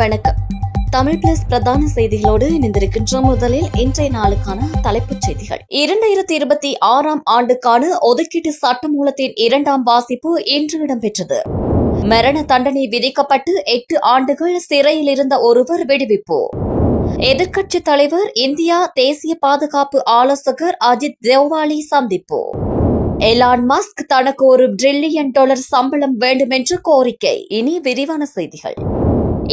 வணக்கம். தமிழ் பிளஸ் பிரதான செய்திகளோடு இணைந்திருக்கின்ற முதலில் இன்றைய நாளுக்கான தலைப்புச் செய்திகள். இரண்டாயிரத்தி இருபத்தி ஆறாம் ஆண்டுக்கான ஒதுக்கீட்டு சட்டமூலத்தின் இரண்டாம் வாசிப்பு இன்று இடம்பெற்றது. மரண தண்டனை விதிக்கப்பட்டு எட்டு ஆண்டுகள் சிறையில் இருந்த ஒருவர் விடுவிப்பு. எதிர்க்கட்சித் தலைவர் இந்தியா தேசிய பாதுகாப்பு ஆலோசகர் அஜித் தேவாலி சந்திப்பு. எலான் மஸ்க் தனக்கு ஒரு டிரில்லியன் டாலர் சம்பளம் வேண்டுமென்று கோரிக்கை. இனி விரிவான செய்திகள்.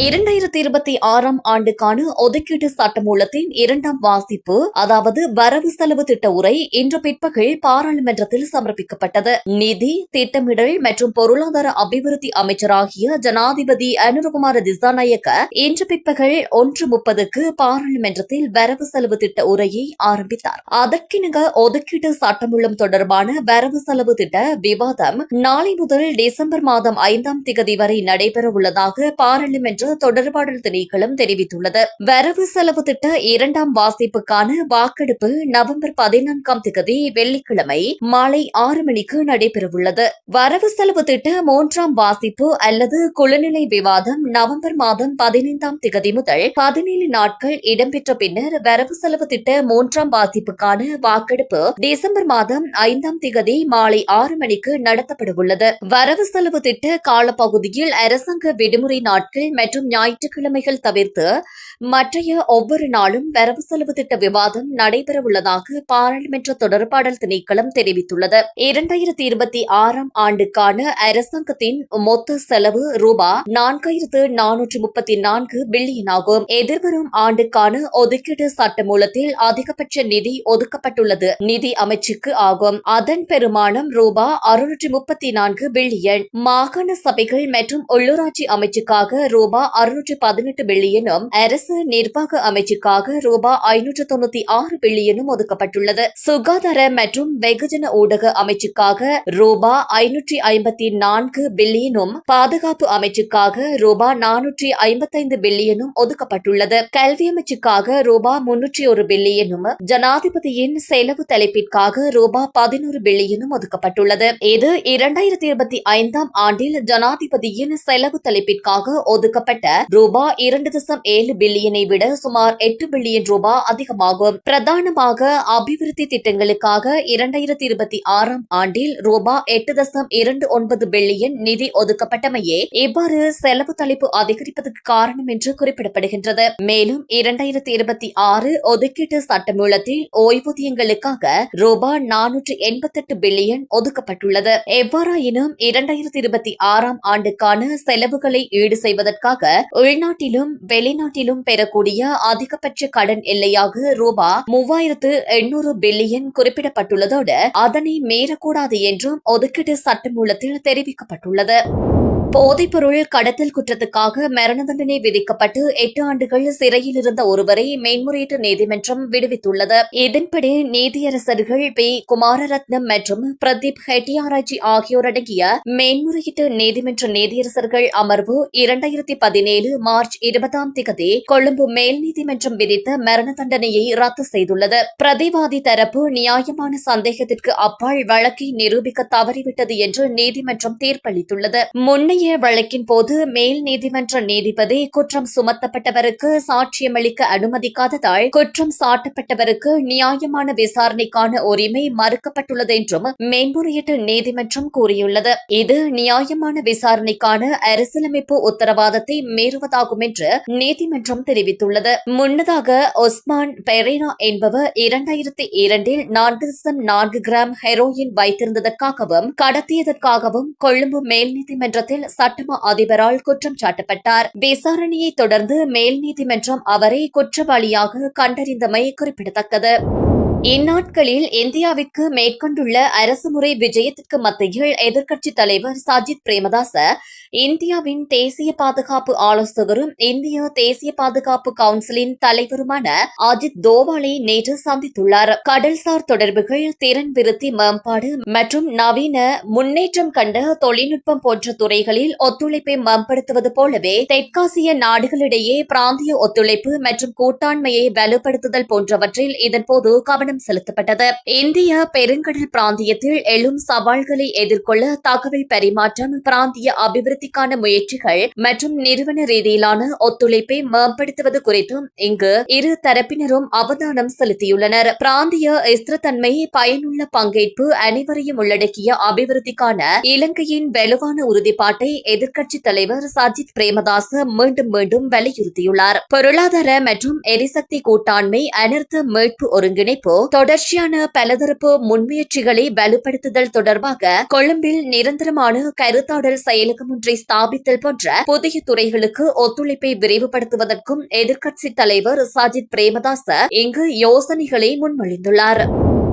இரண்டாயிரத்தி இருபத்தி ஆறாம் ஆண்டுக்கான ஒதுக்கீட்டு சட்டமூலத்தின் இரண்டாம் வாசிப்பு அதாவது வரவு செலவு திட்ட உரை இன்று பிற்பகல் பாராளுமன்றத்தில் சமர்ப்பிக்கப்பட்டது. நிதி திட்டமிடல் மற்றும் பொருளாதார அபிவிருத்தி அமைச்சராகிய ஜனாதிபதி அனுரகுமார திசாநாயக்க இன்று பிற்பகல் ஒன்று முப்பதுக்கு பாராளுமன்றத்தில் வரவு செலவு திட்ட உரையை ஆரம்பித்தார். அதற்கிணங்க ஒதுக்கீட்டு சட்டமூலம் தொடர்பான வரவு செலவு திட்ட விவாதம் நாளை முதல் டிசம்பர் மாதம் ஐந்தாம் திகதி வரை நடைபெறவுள்ளதாக பாராளுமன்ற என்று தொடர்பாடல் திணைக்களம் தெரிவித்துள்ளது. வரவு செலவு திட்ட இரண்டாம் வாசிப்புக்கான வாக்கெடுப்பு நவம்பர் பதினான்காம் திகதி வெள்ளிக்கிழமை மாலை ஆறு மணிக்கு நடைபெறவுள்ளது. வரவு செலவு திட்ட மூன்றாம் வாசிப்பு அல்லது குழுநிலை விவாதம் நவம்பர் மாதம் பதினைந்தாம் திகதி முதல் பதினேழு நாட்கள் இடம்பெற்ற பின்னர் வரவு செலவு திட்ட மூன்றாம் வாசிப்புக்கான வாக்கெடுப்பு டிசம்பர் மாதம் ஐந்தாம் திகதி மாலை ஆறு மணிக்கு நடத்தப்படவுள்ளது. வரவு செலவு திட்ட காலப்பகுதியில் அரசாங்க விடுமுறை நாட்கள் மற்றும் ஞாயிற்றுக்கிழமைகள் தவிர்த்து மற்றைய ஒவ்வொரு நாளும் வரவு செலவு திட்ட விவாதம் நடைபெறவுள்ளதாக பாராளுமன்ற தொடர்பாடல் திணைக்களம் தெரிவித்துள்ளது. இரண்டாயிரத்தி இருபத்தி ஆறாம் ஆண்டுக்கான அரசாங்கத்தின் மொத்த செலவு ரூபா நான்காயிரத்து நானூற்று முப்பத்தி நான்கு பில்லியன் ஆகும். எதிர்வரும் ஆண்டுக்கான ஒதுக்கீடு சட்டமூலத்தில் அதிகபட்ச நிதி ஒதுக்கப்பட்டுள்ளது. நிதி அமைச்சுக்கு ஆகும். அதன் பெருமானம் ரூபா அறுநூற்று முப்பத்தி நான்கு பில்லியன். மாகாண சபைகள் மற்றும் உள்ளூராட்சி அமைச்சுக்காக ரூபா அறுநூற்று பதினெட்டு பில்லியனும் அரசு நிர்வாக அமைச்சுக்காக ரூபா ஐநூற்று தொண்ணூத்தி ஆறு பில்லியனும் ஒதுக்கப்பட்டுள்ளது. சுகாதார மற்றும் வெகுஜன ஊடக அமைச்சுக்காக ரூபா ஐநூற்றி ஐம்பத்தி நான்கு பில்லியனும் பாதுகாப்பு அமைச்சுக்காக ரூபா நானூற்றி ஐம்பத்தைந்து பில்லியனும் ஒதுக்கப்பட்டுள்ளது. கல்வி அமைச்சுக்காக ரூபா முன்னூற்றி ஒரு பில்லியனும் ஜனாதிபதியின் செலவு தலைப்பிற்காக ரூபா பதினோரு பில்லியனும் ஒதுக்கப்பட்டுள்ளது. இது இரண்டாயிரத்தி இருபத்தி ஐந்தாம் ஆண்டில் ஜனாதிபதியின் செலவு தலைப்பிற்காக ஒதுக்கப்பட்ட ரூபாய் இரண்டு தசம் ஏழு பில்லியனை விட சுமார் எட்டு பில்லியன் ரூபாய் அதிகமாகும். பிரதானமாக அபிவிருத்தி திட்டங்களுக்காக இரண்டாயிரத்தி இருபத்தி ஆறாம் ஆண்டில் ரூபாய் எட்டு தசம் இரண்டு ஒன்பது பில்லியன் நிதி ஒதுக்கப்பட்டமையே இவ்வாறு செலவு தலைப்பு அதிகரிப்பதற்கு காரணம் என்று குறிப்பிடப்படுகின்றது. மேலும் இரண்டாயிரத்தி இருபத்தி ஆறு ஒதுக்கீட்டு சட்டமூலத்தில் ஓய்வூதியங்களுக்காக ரூபாய் நானூற்று எண்பத்தெட்டு பில்லியன் ஒதுக்கப்பட்டுள்ளது. எவ்வாறாயினும் இரண்டாயிரத்தி இருபத்தி ஆறாம் ஆண்டுக்கான செலவுகளை ஈடு செய்வதற்காக உள்நாட்டிலும் வெளிநாட்டிலும் பெறக்கூடிய அதிகபட்ச கடன் எல்லையாக ரூபா மூவாயிரத்து எண்ணூறு பில்லியன் குறிப்பிடப்பட்டுள்ளதோடு அதனை மீறக்கூடாது என்றும் ஒதுக்கீட்டு சட்டமூலத்தில் தெரிவிக்கப்பட்டுள்ளது. போதைப்பொருள் கடத்தல் குற்றத்துக்காக மரண தண்டனை விதிக்கப்பட்டு எட்டு ஆண்டுகள் சிறையில் இருந்த ஒருவரை மேன்முறையீட்டு நீதிமன்றம் விடுவித்துள்ளது. இதன்படி நீதியரசர்கள் பி. குமாரரத்னம் மற்றும் பிரதீப் ஹெட்டியாராய்ச்சி ஆகியோர் அடங்கிய மேன்முறையீட்டு நீதிமன்ற நீதியரசர்கள் அமர்வு இரண்டாயிரத்தி பதினேழு மார்ச் இருபதாம் திகதி கொழும்பு மேல் நீதிமன்றம் விதித்த மரண தண்டனையை ரத்து செய்துள்ளது. பிரதிவாதி தரப்பு நியாயமான சந்தேகத்திற்கு அப்பால் வழக்கை நிரூபிக்க தவறிவிட்டது என்று நீதிமன்றம் தீர்ப்பளித்துள்ளது. முன்னைய வழக்கின் போது மேல் நீதிமன்ற நீதிபதி குற்றம் சுமத்தப்பட்டவருக்கு சாட்சியமளிக்க அனுமதிக்காததால் குற்றம் சாட்டப்பட்டவருக்கு நியாயமான விசாரணைக்கான உரிமை மறுக்கப்பட்டுள்ளது என்றும் மேன்முறையீட்டு நீதிமன்றம் கூறியுள்ளது. இது நியாயமான விசாரணைக்கான அரசியலமைப்பு உத்தரவாதத்தை மீறுவதாகும் என்று நீதிமன்றம் தெரிவித்துள்ளது. முன்னதாக ஒஸ்மான் பெரேனா என்பவர் இரண்டாயிரத்தி இரண்டில் நான்கு தசம் நான்கு கிராம் ஹெரோயின் வைத்திருந்ததற்காகவும் கடத்தியதற்காகவும் கொழும்பு மேல் நீதிமன்றத்தில் சட்டம அதிபரால் குற்றம் சாட்டப்பட்டார். விசாரணையை தொடர்ந்து மேல் நீதிமன்றம் அவரை குற்றவாளியாக கண்டறிந்தமை குறிப்பிடத்தக்கது. இந்நாட்களில் இந்தியாவிற்கு மேற்கொண்டுள்ள அரசுமுறை விஜயத்திற்கு மத்தியில் எதிர்க்கட்சித் தலைவர் சஜித் பிரேமதாச இந்தியாவின் தேசிய பாதுகாப்பு ஆலோசகரும் இந்திய தேசிய பாதுகாப்பு கவுன்சிலின் தலைவருமான அஜித் தோவாலை நேற்று சந்தித்துள்ளார். கடல்சார் தொடர்புகள் திறன் விருத்தி மேம்பாடு மற்றும் நவீன முன்னேற்றம் கண்ட தொழில்நுட்பம் போன்ற துறைகளில் ஒத்துழைப்பை மேம்படுத்துவது போலவே தெற்காசிய நாடுகளிடையே பிராந்திய ஒத்துழைப்பு மற்றும் கூட்டாண்மையை வலுப்படுத்துதல் போன்றவற்றில் இதன்போது கவனம் கவனம் செலுத்தப்பட்டது. இந்திய பெருங்கடல் பிராந்தியத்தில் எழும் சவால்களை எதிர்கொள்ள தகவல் பரிமாற்றம் பிராந்திய அபிவிருத்திக்கான முயற்சிகள் மற்றும் நிறுவன ரீதியிலான ஒத்துழைப்பை மேம்படுத்துவது குறித்தும் இங்கு இரு தரப்பினரும் அவதானம் செலுத்தியுள்ளனர். பிராந்திய ஸ்திரத்தன்மை பயனுள்ள பங்கேற்பு அனைவரையும் உள்ளடக்கிய அபிவிருத்திக்கான இலங்கையின் வலுவான உறுதிப்பாட்டை எதிர்க்கட்சித் தலைவர் சஜித் பிரேமதாச மீண்டும் மீண்டும் வலியுறுத்தியுள்ளார். பொருளாதார மற்றும் எரிசக்தி கூட்டாண்மை அனர்த்த மீட்பு ஒருங்கிணைப்பு தொடர்ச்சியான பலதரப்பு முன்முயற்சிகளை வலுப்படுத்துதல் தொடர்பாக கொழும்பில் நிரந்தரமான கருத்தாடல் செயலகம் ஒன்றை ஸ்தாபித்தல் போன்ற புதிய துறைகளுக்கு ஒத்துழைப்பை விரைவுபடுத்துவதற்கும் எதிர்க்கட்சித் தலைவர் சஜித் பிரேமதாச இங்கு யோசனைகளை முன்மொழிந்துள்ளார்.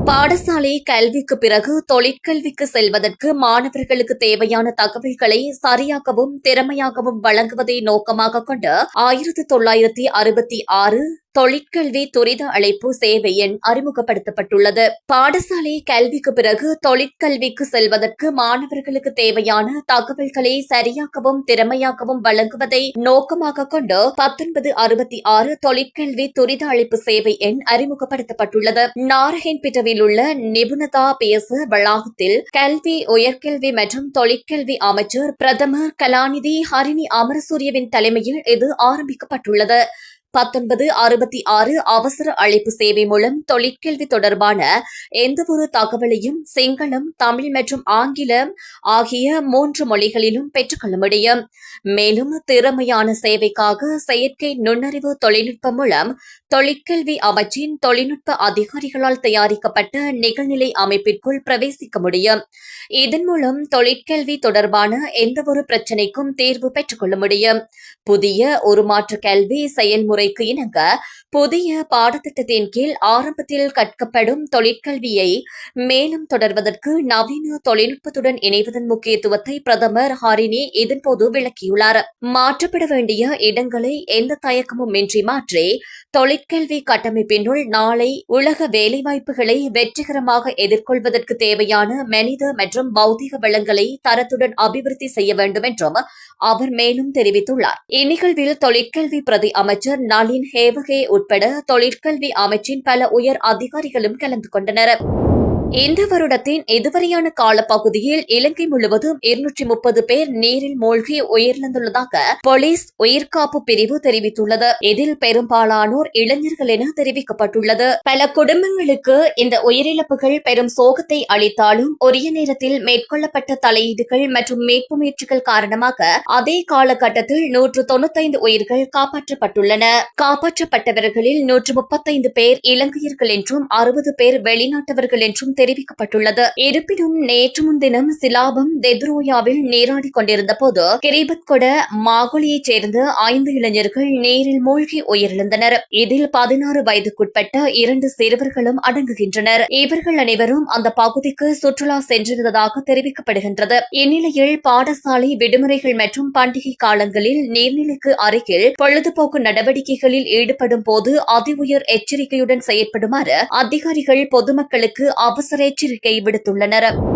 பாடசாலை கல்விக்கு பிறகு தொழிற்கல்விக்கு செல்வதற்கு மாணவர்களுக்கு தேவையான தகவல்களை சரியாகவும் திறமையாகவும் வழங்குவதை நோக்கமாக கொண்டு ஆயிரத்தி தொள்ளாயிரத்தி அறுபத்தி ஆறு தொழிற்கல்வி துரித அழைப்பு சேவை எண் அறிமுகப்படுத்தப்பட்டுள்ளது. பாடசாலை கல்விக்கு பிறகு தொழிற்கல்விக்கு செல்வதற்கு மாணவர்களுக்கு தேவையான தகவல்களை சரியாகவும் திறமையாகவும் வழங்குவதை நோக்கமாக கொண்டு பத்தொன்பது அறுபத்தி ஆறு தொழிற்கல்வி துரித அழைப்பு சேவை எண் அறிமுகப்படுத்தப்பட்டுள்ளது. நாரகன்பேட்டவில் உள்ள நிபுணதா பேச வளாகத்தில் கல்வி உயர்கல்வி மற்றும் தொழிற்கல்வி அமைச்சர் பிரதமர் கலாநிதி ஹரிணி அமரசூரியவின் தலைமையில் இது ஆரம்பிக்கப்பட்டுள்ளது. பத்தொன்பது அறுபத்தி ஆறு அவசர அழைப்பு சேவை மூலம் தொழிற்கல்வி தொடர்பான எந்தவொரு தகவலையும் சிங்களம் தமிழ் மற்றும் ஆங்கிலம் ஆகிய மூன்று மொழிகளிலும் பெற்றுக்கொள்ள முடியும். மேலும் திறமையான சேவைக்காக செயற்கை நுண்ணறிவு தொழில்நுட்பம் மூலம் தொழிற்கல்வி அமைச்சின் தொழில்நுட்ப அதிகாரிகளால் தயாரிக்கப்பட்ட நிகழ்நிலை அமைப்பிற்குள் பிரவேசிக்க முடியும். இதன் மூலம் தொழிற்கல்வி தொடர்பான எந்தவொரு பிரச்சினைக்கும் தீர்வு பெற்றுக்கொள்ள முடியும். புதிய உருமாற்ற கல்வி செயல்முறைக்கு இணங்க புதிய பாடத்திட்டத்தின் கீழ் ஆரம்பத்தில் கற்கப்படும் தொழிற்கல்வியை மேலும் தொடர்வதற்கு நவீன தொழில்நுட்பத்துடன் இணைவதன் முக்கியத்துவத்தை பிரதமர் ஹாரினி இதன்போது விளக்கியுள்ளார். மாற்றப்பட வேண்டிய இடங்களை எந்த தயக்கமும் இன்றி மாற்றி தொழிற்கல்வி கட்டமைப்பினுள் நாளை உலக வேலைவாய்ப்புகளை வெற்றிகரமாக எதிர்கொள்வதற்கு தேவையான மனித மற்றும் பௌதிக வளங்களை தரத்துடன் அபிவிருத்தி செய்ய வேண்டும் என்றும் அவர் மேலும் தெரிவித்துள்ளார். இந்நிகழ்வில் தொழிற்கல்வி பிரதி அமைச்சர் நளின் ஹேவகே உட்பட தொழிற்கல்வி அமைச்சின் பல உயர் அதிகாரிகளும் கலந்து கொண்டனர். இந்த வருடத்தின் இதுவரையான காலப்பகுதியில் இலங்கை முழுவதும் இருநூற்றி முப்பது பேர் நீரில் மூழ்கி உயிரிழந்துள்ளதாக போலீஸ் உயிர்காப்பு பிரிவு தெரிவித்துள்ளது. இதில் பெரும்பாலானோர் இளைஞர்கள் என தெரிவிக்கப்பட்டுள்ளது. பல குடும்பங்களுக்கு இந்த உயிரிழப்புகள் பெரும் சோகத்தை அளித்தாலும் உரிய நேரத்தில் மேற்கொள்ளப்பட்ட தலையீடுகள் மற்றும் மீட்பு முயற்சிகள் காரணமாக அதே காலகட்டத்தில் நூற்று தொண்ணூத்தைந்து உயிர்கள் காப்பாற்றப்பட்டுள்ளன. காப்பாற்றப்பட்டவர்களில் நூற்று முப்பத்தைந்து பேர் இலங்கையர்கள் என்றும் அறுபது பேர் வெளிநாட்டவர்கள் என்றும் தெரிவிக்கப்பட்டுள்ளது. இருப்பினும் நேற்று முன்தினம் சிலாபம் தெத்ரோயாவில் நீராடிக் கொண்டிருந்த போது கிரிபத்கொட மாகோலியைச் சேர்ந்த ஐந்து இளைஞர்கள் நீரில் மூழ்கி உயிரிழந்தனர். இதில் பதினாறு வயதுக்குட்பட்ட இரண்டு சிறுவர்களும் அடங்குகின்றனர். இவர்கள் அனைவரும் அந்த பகுதிக்கு சுற்றுலா சென்றிருந்ததாக தெரிவிக்கப்படுகின்றது. இந்நிலையில் பாடசாலை விடுமுறைகள் மற்றும் பண்டிகை காலங்களில் நீர்நிலைக்கு அருகில் பொழுதுபோக்கு நடவடிக்கைகளில் ஈடுபடும் போது அதி உயர் எச்சரிக்கையுடன் செயற்படுமாறு அதிகாரிகள் பொதுமக்களுக்கு அவசர எச்சரிக்கை விடுத்துள்ளனர்.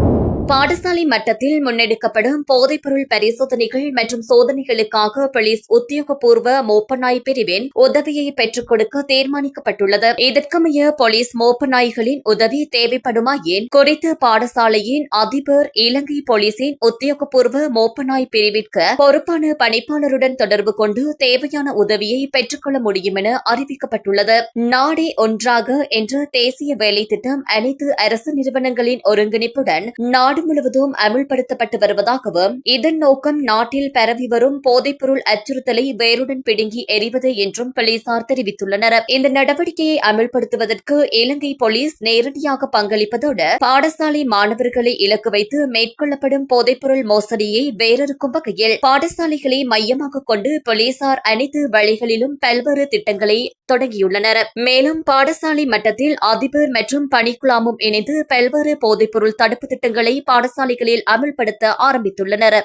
பாடசாலை மட்டத்தில் முன்னெடுக்கப்படும் போதைப்பொருள் பரிசோதனைகள் மற்றும் சோதனைகளுக்காக போலீஸ் உத்தியோகபூர்வ மோப்பநாய் பிரிவின் உதவியை பெற்றுக் கொடுக்க தீர்மானிக்கப்பட்டுள்ளது. இதற்கமைய போலீஸ் மோப்பநாய்களின் உதவி தேவைப்படுமாயின் குறித்த பாடசாலையின் அதிபர் இலங்கை போலீசின் உத்தியோகபூர்வ மோப்பநாய் பிரிவிற்கு பொறுப்பான பணிப்பாளருடன் தொடர்பு கொண்டு தேவையான உதவியை பெற்றுக்கொள்ள முடியும் என அறிவிக்கப்பட்டுள்ளது. நாடே ஒன்றாக என்ற தேசிய வேலை திட்டம் அனைத்து அரசு நிறுவனங்களின் ஒருங்கிணைப்புடன் நாடு முழுவதும் அமல்படுத்தப்பட்டு வருவதாகவும் இதன் நோக்கம் நாட்டில் பரவி வரும் போதைப்பொருள் அச்சுறுத்தலை வேருடன் பிடுங்கி எறிவது என்றும் போலீசார் தெரிவித்துள்ளனர். இந்த நடவடிக்கையை அமல்படுத்துவதற்கு இலங்கை போலீஸ் நேரடியாக பங்களிப்பதோடு பாடசாலை மாணவர்களை இலக்கு வைத்து மேற்கொள்ளப்படும் போதைப்பொருள் மோசடியை வேறறுக்கும் வகையில் பாடசாலைகளை மையமாக கொண்டு போலீசார் அனைத்து வழிகளிலும் பல்வேறு திட்டங்களை தொடங்கியுள்ளனர். மேலும் பாடசாலை மட்டத்தில் அதிபர் மற்றும் பணிக்குழாமும் இணைந்து பல்வேறு போதைப்பொருள் தடுப்பு திட்டங்களை பாடசாலைகளில் அமல்படுத்த ஆரம்பித்துள்ளனர்.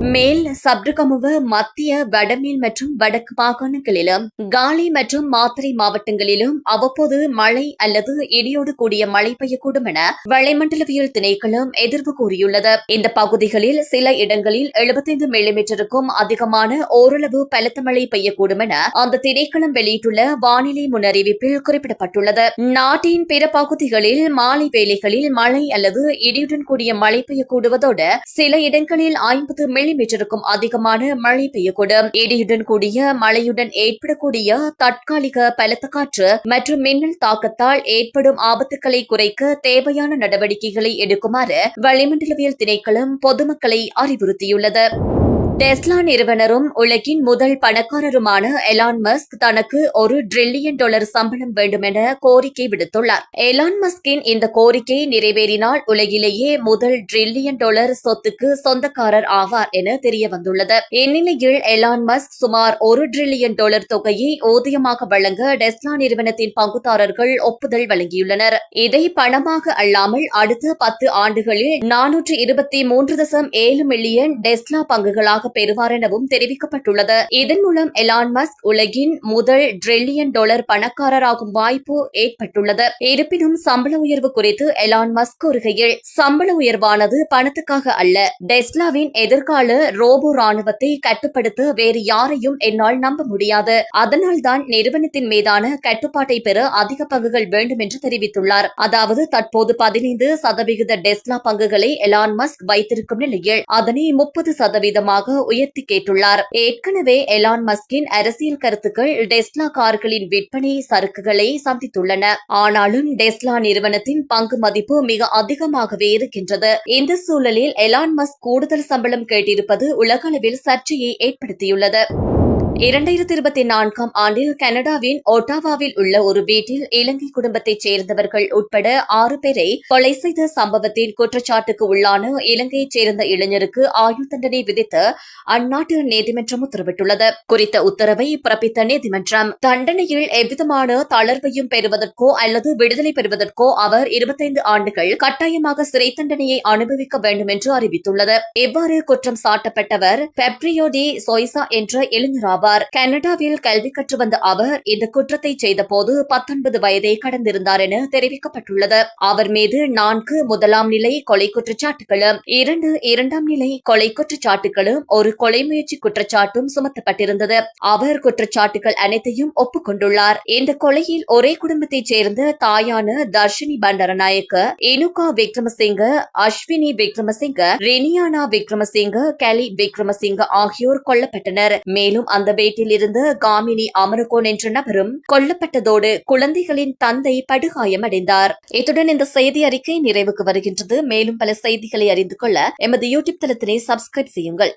மேல் சப்ரகமுவ மத்திய வடமேல் மற்றும் வடக்கு மாகாணங்களிலும் காலி மற்றும் மாத்தறை மாவட்டங்களிலும் அவ்வப்போது மழை அல்லது இடியோடு கூடிய மழை பெய்யக்கூடும் என வளிமண்டலவியல் திணைக்களம் எதிர்ப்பு கூறியுள்ளது. இந்த பகுதிகளில் சில இடங்களில் 75 மில்லிமீட்டருக்கும் அதிகமான ஓரளவு பலத்த மழை பெய்யக்கூடும் என அந்த திணைக்களம் வெளியிட்டுள்ள வானிலை முன்னறிவிப்பில் குறிப்பிடப்பட்டுள்ளது. நாட்டின் பிற பகுதிகளில் மாலை வேளைகளில் மழை அல்லது இடியுடன் கூடிய மழை பெய்யக்கூடுவதோடு சில இடங்களில் ஐம்பது மில்லி மில்லிமீட்டருக்கும் அதிகமான மழை பெய்யக்கூடும். இடியுடன் கூடிய மழையுடன் ஏற்படக்கூடிய தற்காலிக பலத்த காற்று மற்றும் மின்னல் தாக்கத்தால் ஏற்படும் ஆபத்துக்களை குறைக்க தேவையான நடவடிக்கைகளை எடுக்குமாறு வளிமண்டலவியல் திணைக்களம் பொதுமக்களை அறிவுறுத்தியுள்ளது. டெஸ்லா நிறுவனரும் உலகின் முதல் பணக்காரருமான எலான் மஸ்க் தனக்கு ஒரு டிரில்லியன் டாலர் சம்பளம் வேண்டும் என கோரிக்கை விடுத்துள்ளார். எலான் மஸ்கின் இந்த கோரிக்கை நிறைவேறினால் உலகிலேயே முதல் டிரில்லியன் டாலர் சொத்துக்கு சொந்தக்காரர் ஆவார் என தெரிய வந்துள்ளது இந்நிலையில் எலான் மஸ்க் சுமார் ஒரு டிரில்லியன் டாலர் தொகையை ஊதியமாக வழங்க டெஸ்லா நிறுவனத்தின் பங்குதாரர்கள் ஒப்புதல் வழங்கியுள்ளனர். இதை பணமாக அல்லாமல் அடுத்த பத்து ஆண்டுகளில் நானூற்று இருபத்தி மூன்று தசம் ஏழு மில்லியன் டெஸ்லா பங்குகளாக பெறுவார் எனவும் தெரிவிக்கப்பட்டுள்ளது. இதன் மூலம் எலான் மஸ்க் உலகின் முதல் டிரில்லியன் டாலர் பணக்காரராகும் வாய்ப்பு ஏற்பட்டுள்ளது. இருப்பினும் சம்பள உயர்வு குறித்து எலான் மஸ்க் கூறுகையில் சம்பள உயர்வானது பணத்துக்காக அல்ல. டெஸ்லாவின் எதிர்கால ரோபோ ராணுவத்தை கட்டுப்படுத்த வேறு யாரையும் என்னால் நம்ப முடியாது. அதனால்தான் நிறுவனத்தின் மீதான கட்டுப்பாட்டை பெற அதிக பங்குகள் வேண்டும் என்று தெரிவித்துள்ளார். அதாவது தற்போது பதினைந்து சதவிகித டெஸ்லா பங்குகளை எலான் மஸ்க் வைத்திருக்கும் நிலையில் அதனை முப்பது சதவீதமாக உயர்த்தி கேட்டுள்ளார். ஏற்கனவே எலான் மஸ்கின் அரசியல் கருத்துக்கள் டெஸ்லா கார்களின் விற்பனை சரக்குகளை சந்தித்துள்ளன. ஆனாலும் டெஸ்லா நிறுவனத்தின் பங்கு மதிப்பு மிக அதிகமாகவே இருக்கின்றது. இந்த சூழலில் எலான் மஸ்க் கூடுதல் சம்பளம் கேட்டிருப்பது உலகளவில் சர்ச்சையை ஏற்படுத்தியுள்ளது. இரண்டாயிரத்தி இருபத்தி நான்காம் ஆண்டில் கனடாவின் ஒட்டாவாவில் உள்ள ஒரு வீட்டில் இலங்கை குடும்பத்தைச் சேர்ந்தவர்கள் உட்பட ஆறு பேரை கொலை செய்த சம்பவத்தின் குற்றச்சாட்டுக்கு உள்ளான இலங்கையைச் சேர்ந்த இளைஞருக்கு ஆயுள் தண்டனை விதித்து அந்நாட்டு நீதிமன்றம் உத்தரவிட்டுள்ளது. குறித்த உத்தரவை பிறப்பித்த நீதிமன்றம் தண்டனையில் எவ்விதமான தளர்வையும் பெறுவதற்கோ அல்லது விடுதலை பெறுவதற்கோ அவர் இருபத்தைந்து ஆண்டுகள் கட்டாயமாக சிறை தண்டனையை அனுபவிக்க வேண்டும் என்று அறிவித்துள்ளது. இவ்வாறு குற்றம் சாட்டப்பட்டவர் பெப்ரியோடி சோய்சா என்ற இளைஞராவார். கனடாவில் கல்வி கற்று வந்த அவர் இந்த குற்றத்தை செய்தபோது பத்தொன்பது வயதை கடந்திருந்தார் என தெரிவிக்கப்பட்டுள்ளது. அவர் மீது நான்கு முதலாம் நிலை கொலை குற்றச்சாட்டுகளும் இரண்டு இரண்டாம் நிலை கொலை குற்றச்சாட்டுகளும் ஒரு கொலை முயற்சி குற்றச்சாட்டும் சுமத்தப்பட்டிருந்தது. அவர் குற்றச்சாட்டுகள் அனைத்தையும் ஒப்புக்கொண்டுள்ளார். இந்த கொலையில் ஒரே குடும்பத்தைச் சேர்ந்த தாயான தர்ஷினி பண்டரநாயக்க இனுகா விக்ரமசிங்க அஸ்வினி விக்ரமசிங்க ரெனியானா விக்ரமசிங்க கலி விக்ரமசிங்க ஆகியோர் கொல்லப்பட்டனர். மேலும் அந்த வீட்டில் இருந்து காமினி அமரகோன் என்ற நபரும் கொல்லப்பட்டதோடு குழந்தைகளின் தந்தை படுகாயமடைந்தார். இத்துடன் இந்த செய்தி அறிக்கை நிறைவுக்கு வருகின்றது. மேலும் பல செய்திகளை அறிந்து கொள்ள எமது யூடியூப் தளத்தினை சப்ஸ்கிரைப் செய்யுங்கள்.